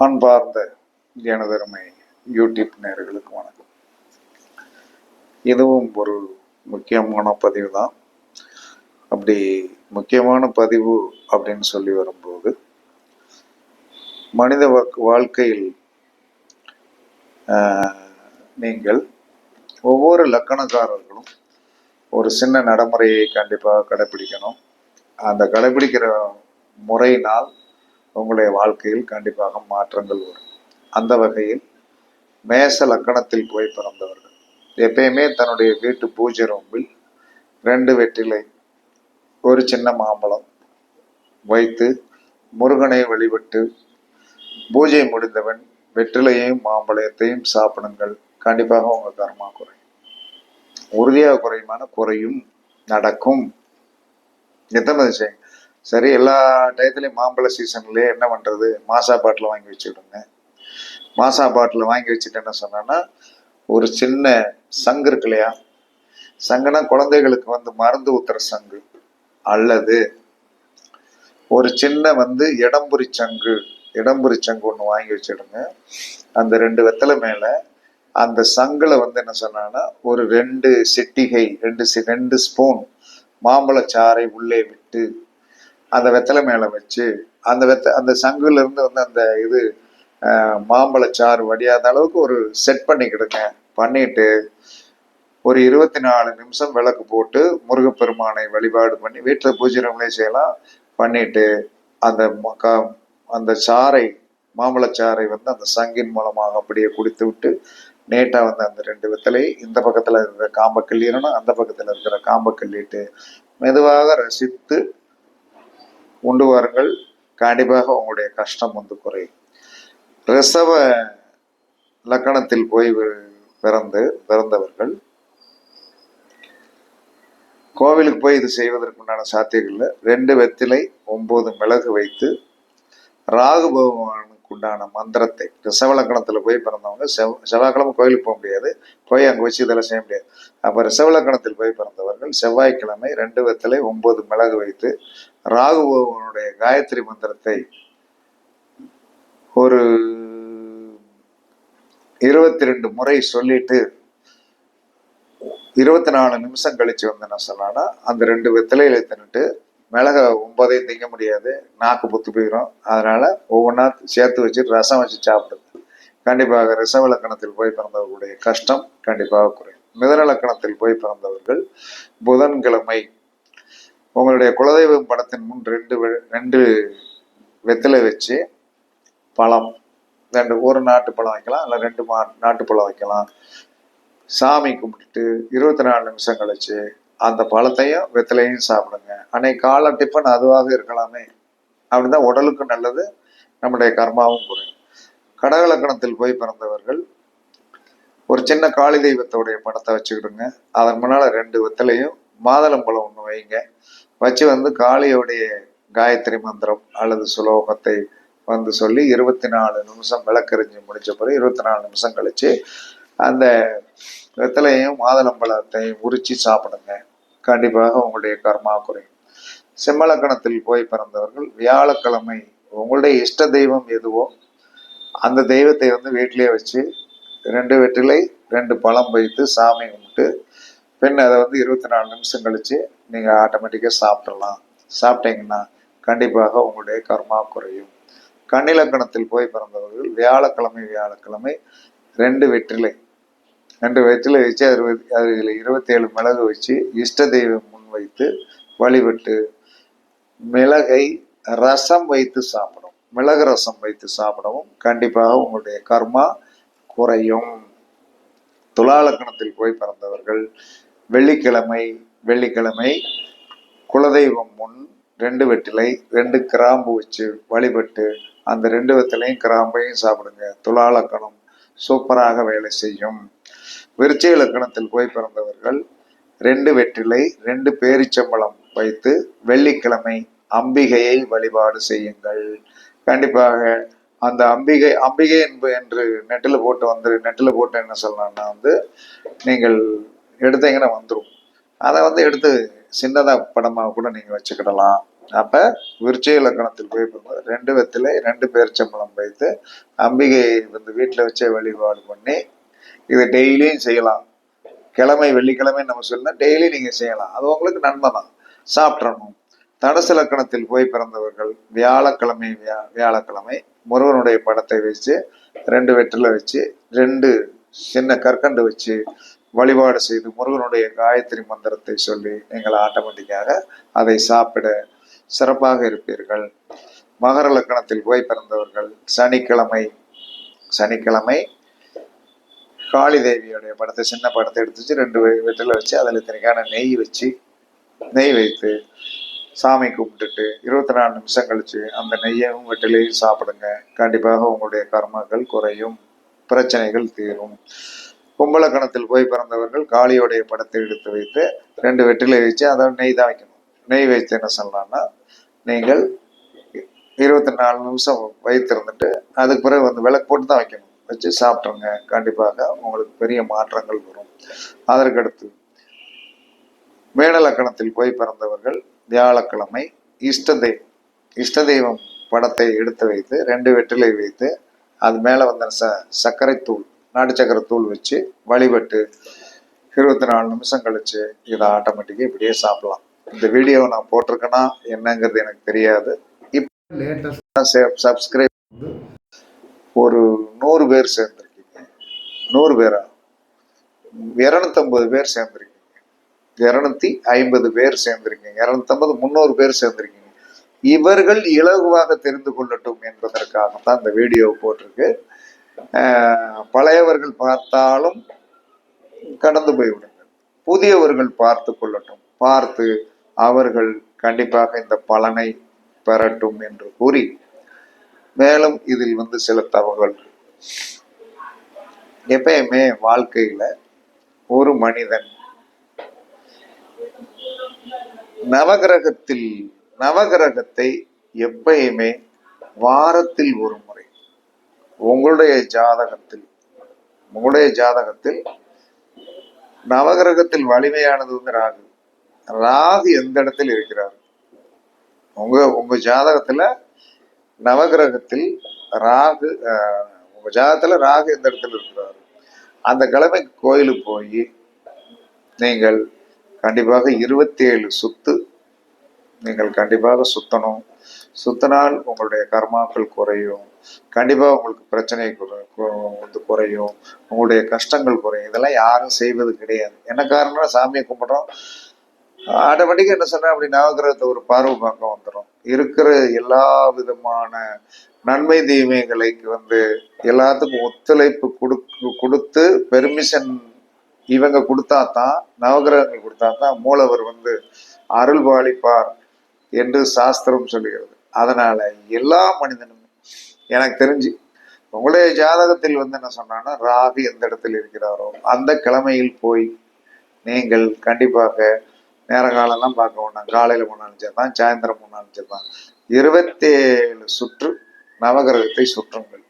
அன்பார்ந்த எனதருமை யூடியூப் நேர்களுக்கு வணக்கம். இதுவும் ஒரு முக்கியமான பதிவு தான் அப்படி முக்கியமான பதிவு அப்படின்னு சொல்லி வரும்போது மனித வாழ்க்கையில் ஆஹ், நீங்கள் ஒவ்வொரு லக்கணக்காரர்களும் ஒரு சின்ன நடைமுறையை கண்டிப்பாக கடைபிடிக்கணும். அந்த கடைபிடிக்கிற முறையினால் உங்களுடைய வாழ்க்கையில் கண்டிப்பாக மாற்றங்கள் வரும். அந்த வகையில் மேச லக்கணத்தில் போய் பிறந்தவர்கள். எப்பயுமே தன்னுடைய வீட்டு பூஜை ரூமில் ரெண்டு வெற்றிலை ஒரு சின்ன மாம்பழம் வைத்து முருகனை வழிபட்டு பூஜை முடிந்தவன் வெற்றிலையையும் மாம்பழத்தையும் சாப்பிடுங்கள். கண்டிப்பாக உங்க கர்மா குறையும். உறுதியாக குறையுமான குறையும் நடக்கும். எத்தனை விஷயம்? சரி எல்லா டயத்துலையும் மாம்பழ சீசன்லயே என்ன பண்றது? மாசா பாட்டில் வாங்கி வச்சுக்கிடுங்க. மாசா பாட்டில் வாங்கி வச்சுட்டு என்ன சொன்னேன்னா ஒரு சின்ன சங்கு இருக்கு இல்லையா? சங்குனா குழந்தைகளுக்கு வந்து மருந்து ஊத்துற சங்கு. அல்லது ஒரு சின்ன வந்து இடம்புரி சங்கு இடம்புரி சங்கு ஒன்று வாங்கி வச்சிடுங்க அந்த ரெண்டு வெத்தலை மேலே அந்த சங்கில் வந்து என்ன சொன்னான்னா ஒரு ரெண்டு சிட்டிகை ரெண்டு ரெண்டு ஸ்பூன் மாம்பழச்சாறை உள்ளே விட்டு அந்த வெத்தலை மேலே வச்சு அந்த வெத்த அந்த சங்குலேருந்து வந்து அந்த இது மாம்பழச்சாறு வடியாத அளவுக்கு ஒரு செட் பண்ணிக்கிடுங்க. பண்ணிட்டு ஒரு இருபத்தி நாலு நிமிஷம் விளக்கு போட்டு முருகப்பெருமானை வழிபாடு பண்ணி வீட்டில் பூஜை ரூம்லேயே செய்யலாம். பண்ணிட்டு அந்த க- அந்த சாறை மாம்பழச்சாறை வந்து அந்த சங்கின் மூலமாக அப்படியே குடித்து விட்டு நேட்டாக வந்து அந்த ரெண்டு வெத்தலை இந்த பக்கத்தில் இருக்கிற காம்பை கிள்ளிடணும் அந்த பக்கத்தில் இருக்கிற காம்பை கிள்ளிட்டு மெதுவாக ரசித்து உண்டு வாருங்கள் கண்டிப்பாக உங்களுடைய கஷ்டம் வந்து குறையும். ரிசவ லக்கணத்தில் போய் பிறந்து பிறந்தவர்கள். கோவிலுக்கு போய் இது செய்வதற்கு உண்டான சாத்தியங்கள்ல ரெண்டு வெத்திலை ஒன்பது மிளகு வைத்து ராகு பகவானுக்கு உண்டான மந்திரத்தை ரிசவலக்கணத்துல போய் பிறந்தவங்க செவ் செவ்வாய்க்கிழமை கோயிலுக்கு போக முடியாது. போய் அங்க வச்சு இதெல்லாம் செய்ய முடியாது. அப்போ ரிசவ லக்கணத்தில் போய் பிறந்தவர்கள் செவ்வாய்க்கிழமை ரெண்டு வெத்திலை ஒன்பது மிளகு வைத்து ராகுபவனுடைய காயத்ரி மந்திரத்தை ஒரு இருபத்தி ரெண்டு முறை சொல்லிட்டு இருபத்தி நாலு நிமிஷம் கழிச்சு வந்து என்ன சொன்னான்னா அந்த ரெண்டு வெத்திலையில தின்னுட்டு மிளகை ஒன்பதையும் திங்க முடியாது நாக்கு புத்து போயிடும் அதனால ஒவ்வொன்றா சேர்த்து வச்சு ரசம் வச்சு சாப்பிடுது கண்டிப்பாக ரிசவலக்கணத்தில் போய் பிறந்தவர்களுடைய கஷ்டம் கண்டிப்பாக குறையும். மிதனலக்கணத்தில் போய் பிறந்தவர்கள் புதன்கிழமை உங்களுடைய குலதெய்வம் படத்தின் முன் ரெண்டு வெ- ரெண்டு வெத்தலை வச்சு பழம் ரெண்டு ஒரு நாட்டு பழம் வைக்கலாம் இல்லை ரெண்டு மா நாட்டு பழம் வைக்கலாம். சாமி கும்பிட்டுட்டு இருபத்தி நாலு நிமிஷம் கழிச்சு அந்த பழத்தையும் வெத்தலையும் சாப்பிடுங்க. அன்னைக்கு காலை டிஃபன் அதுவாக இருக்கலாமே. அப்படிதான் உடலுக்கு நல்லது நம்முடைய கர்மாவும் குறையும். கடகலக்கணத்தில் போய் பிறந்தவர்கள் ஒரு சின்ன காளி தெய்வத்தோடைய படத்தை வச்சுக்கிடுங்க. அதன் முன்னால ரெண்டு வெத்தலையும் மாதுளம்பழம் ஒன்று வைங்க. வச்சு வந்து காளியோடைய காயத்ரி மந்திரம் அல்லது சுலோகத்தை வந்து சொல்லி இருபத்தி நாலு நிமிஷம் விளக்கறிஞ்சு முடிச்ச பிறகு இருபத்தி நாலு நிமிஷம் கழிச்சு அந்த வெத்தலையும் மாதுளம்பழத்தையும் உரிச்சு சாப்பிடுங்க. கண்டிப்பாக உங்களுடைய கர்மா குறையும். செம்மலக்கணத்தில் போய் பிறந்தவர்கள் வியாழக்கிழமை உங்களுடைய இஷ்ட தெய்வம் எதுவோ அந்த தெய்வத்தை வந்து வீட்டிலேயே வச்சு ரெண்டு வெற்றிலை ரெண்டு பழம் வைத்து சாமி கும்பிட்டு பின் அதை வந்து இருபத்தி நாலு நிமிஷம் கழிச்சு நீங்கள் ஆட்டோமேட்டிக்காக சாப்பிட்றலாம் சாப்பிட்டீங்கன்னா கண்டிப்பாக உங்களுடைய கர்மா குறையும். கண்ணிலக்கணத்தில் போய் பிறந்தவர்கள் வியாழக்கிழமை வியாழக்கிழமை ரெண்டு வெற்றிலை. ரெண்டு வெற்றிலை வச்சு அறுபது அதில் இருபத்தி ஏழு மிளகு வச்சு இஷ்ட தெய்வம் முன் வைத்து வழிபட்டு மிளகை ரசம் வைத்து சாப்பிடும் மிளகு ரசம் வைத்து சாப்பிடவும் கண்டிப்பாக உங்களுடைய கர்மா குறையும். துலாலக்கணத்தில் போய் பிறந்தவர்கள் வெள்ளிக்கிழமை வெள்ளிக்கிழமை குலதெய்வம் முன் ரெண்டு வெட்டிலை ரெண்டு கிராம்பு வச்சு வழிபட்டு அந்த ரெண்டு வெற்றிலையும் கிராம்பையும் சாப்பிடுங்க. துலாலக்கணம் சூப்பராக வேலை செய்யும். விருச்சி லக்கணத்தில் போய் பிறந்தவர்கள் ரெண்டு வெற்றிலை ரெண்டு பேரிச்சம்பழம் வைத்து வெள்ளிக்கிழமை அம்பிகையை வழிபாடு செய்யுங்கள். கண்டிப்பாக அந்த அம்பிகை அம்பிகை என்பது என்று நெட்டில் போட்டு வந்து நெட்டில் போட்டு என்ன சொல்லலாம்னா வந்து நீங்கள் எடுத்தீங்கன்னா வந்துடும் அதை வந்து எடுத்து சின்னதாக படமாக கூட நீங்கள் வச்சுக்கிடலாம். அப்ப விருச்சிக லக்கணத்தில் போய் ரெண்டு விதத்தில் ரெண்டு பேர்ச்சம்பளம் வைத்து அம்பிகையை வந்து வீட்டில் வச்சே வழிபாடு பண்ணி இதை டெய்லியும் செய்யலாம். கிழமை வெள்ளிக்கிழமை நம்ம சொல்லலாம் டெய்லி நீங்க செய்யலாம். அது உங்களுக்கு நன்மை தான். சாப்பிட்றணும் தனுசு லக்கணத்தில் போய் பிறந்தவர்கள் வியாழக்கிழமை வியா வியாழக்கிழமை முருகனுடைய படத்தை வச்சு ரெண்டு வெற்றில வச்சு ரெண்டு சின்ன கற்கண்டு வச்சு வழிபாடு செய்து முருகனுடைய காயத்ரி மந்திரத்தை சொல்லி நீங்கள் ஆட்டோமேட்டிக்காக அதை சாப்பிட சிறப்பாக இருப்பீர்கள். மகர லக்கணத்தில் போய் பிறந்தவர்கள் சனிக்கிழமை சனிக்கிழமை காளி தேவியோடைய படத்தை சின்ன படத்தை எடுத்து வச்சு ரெண்டு வீட்டில் வச்சு அதில் இத்தனைக்கான நெய் வச்சு நெய் வைத்து சாமி கும்பிட்டுட்டு இருபத்தி நாலு நிமிஷம் கழிச்சு அந்த நெய்யையும் வெற்றிலையும் சாப்பிடுங்க. கண்டிப்பாக உங்களுடைய கர்மங்கள் குறையும் பிரச்சனைகள் தீரும். கும்பலக்கணத்தில் போய் பிறந்தவர்கள் காளியோடைய படத்தை எடுத்து வைத்து ரெண்டு வெற்றிலை வச்சு அதை நெய் தான் வைக்கணும் நெய் வைத்து என்ன சொல்லலாம்னா நீங்கள் இருபத்தி நாலு நிமிஷம் வைத்திருந்துட்டு அதுக்கு பிறகு வந்து விளக்கு போட்டு தான் வைக்கணும். வச்சு சாப்பிட்ருங்க. கண்டிப்பாக உங்களுக்கு பெரிய மாற்றங்கள் வரும். அதற்கடுத்து மேடலக்கணத்தில் போய் பிறந்தவர்கள் வியாழக்கிழமை இஷ்ட தெய்வம் இஷ்ட தெய்வம் படத்தை எடுத்து வைத்து ரெண்டு வெற்றிலை வைத்து அது மேலே வந்த ச சர்க்கரை தூள் நாட்டு சர்க்கரை தூள் வச்சு வழிபட்டு இருபத்தி நாலு நிமிஷம் கழிச்சு இதை ஆட்டோமேட்டிக்காக இப்படியே சாப்பிடலாம். இந்த வீடியோவை நான் போட்டிருக்கேன்னா என்னங்கிறது எனக்கு தெரியாது. இப்போ சப்ஸ்கிரைப் வந்து ஒரு நூறு பேர் சேர்ந்துருக்கீங்க. நூறு பேரா? இரநூத்தம்பது பேர் சேர்ந்துருக்கீங்க. இரநூத்தி ஐம்பது பேர் சேர்ந்திருக்கீங்க. இரநூத்தம்பது முந்நூறு பேர் சேர்ந்திருக்கீங்க. இவர்கள் இலகுவாக தெரிந்து கொள்ளட்டும் என்பதற்காகத்தான் இந்த வீடியோ போட்டிருக்கு. பழையவர்கள் பார்த்தாலும் கடந்து போய்விடுங்கள். புதியவர்கள் பார்த்து கொள்ளட்டும். பார்த்து அவர்கள் கண்டிப்பாக இந்த பலனை பெறட்டும் என்று கூறி மேலும் இதில் வந்து சில தகவல் எப்பயுமே வாழ்க்கையில ஒரு மனிதன் நவகிரகத்தில் நவகிரகத்தை எப்பயுமே வாரத்தில் ஒரு உங்களுடைய ஜாதகத்தில் உங்களுடைய ஜாதகத்தில் நவகிரகத்தில் வலிமையானது வந்து ராகு. ராகு எந்த இடத்தில் இருக்கிறார்? உங்க உங்க ஜாதகத்துல நவகிரகத்தில் ராகு உங்க ஜாதகத்துல ராகு எந்த இடத்துல இருக்கிறார்? அந்த கிழமை கோயிலுக்கு போய் நீங்கள் கண்டிப்பாக இருபத்தி ஏழு சுத்து நீங்கள் கண்டிப்பாக சுத்தணும். சுத்தினால் உங்களுடைய கர்மாக்கள் குறையும். கண்டிப்பாக உங்களுக்கு பிரச்சனை வந்து குறையும். உங்களுடைய கஷ்டங்கள் குறையும். இதெல்லாம் யாரும் செய்வது கிடையாது. என்ன காரணம்னா சாமியை கும்பிட்றோம். ஆட்டோமேட்டிக்காக என்ன சொன்னா அப்படி நவகிரகத்தை ஒரு பார்வை பார்க்க வந்துடும் இருக்கிற எல்லா விதமான நன்மை தீமைகளுக்கு வந்து எல்லாத்துக்கும் ஒத்துழைப்பு கொடுக்கு கொடுத்து பெர்மிஷன் இவங்க கொடுத்தா தான் நவகிரகங்கள் கொடுத்தா தான் மூலவர் வந்து அருள் பாலிப்பார் என்று சாஸ்திரம் சொல்லுகிறது அதனால எல்லா மனிதனும் எனக்கு தெரிஞ்சு உங்களுடைய ஜாதகத்தில் வந்து என்ன சொன்னான்னா ராகு எந்த இடத்தில் இருக்கிறாரோ அந்த கிழமையில் போய் நீங்கள் கண்டிப்பாக நேரங்காலம்லாம் பார்க்க வேண்டாம் காலையில் போனாலும் சரி தான் சாயந்தரம் போனாலும் சரி தான். இருபத்தேழு சுற்று நவகிரகத்தை சுற்றுங்கள்.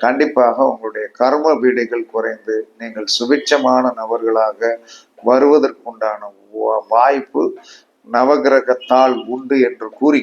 கண்டிப்பாக உங்களுடைய கர்ம வீடுகள் குறைந்து நீங்கள் சுபிட்சமான நபர்களாக வருவதற்குண்டான வா- வாய்ப்பு நவகிரகத்தால் உண்டு என்று கூறி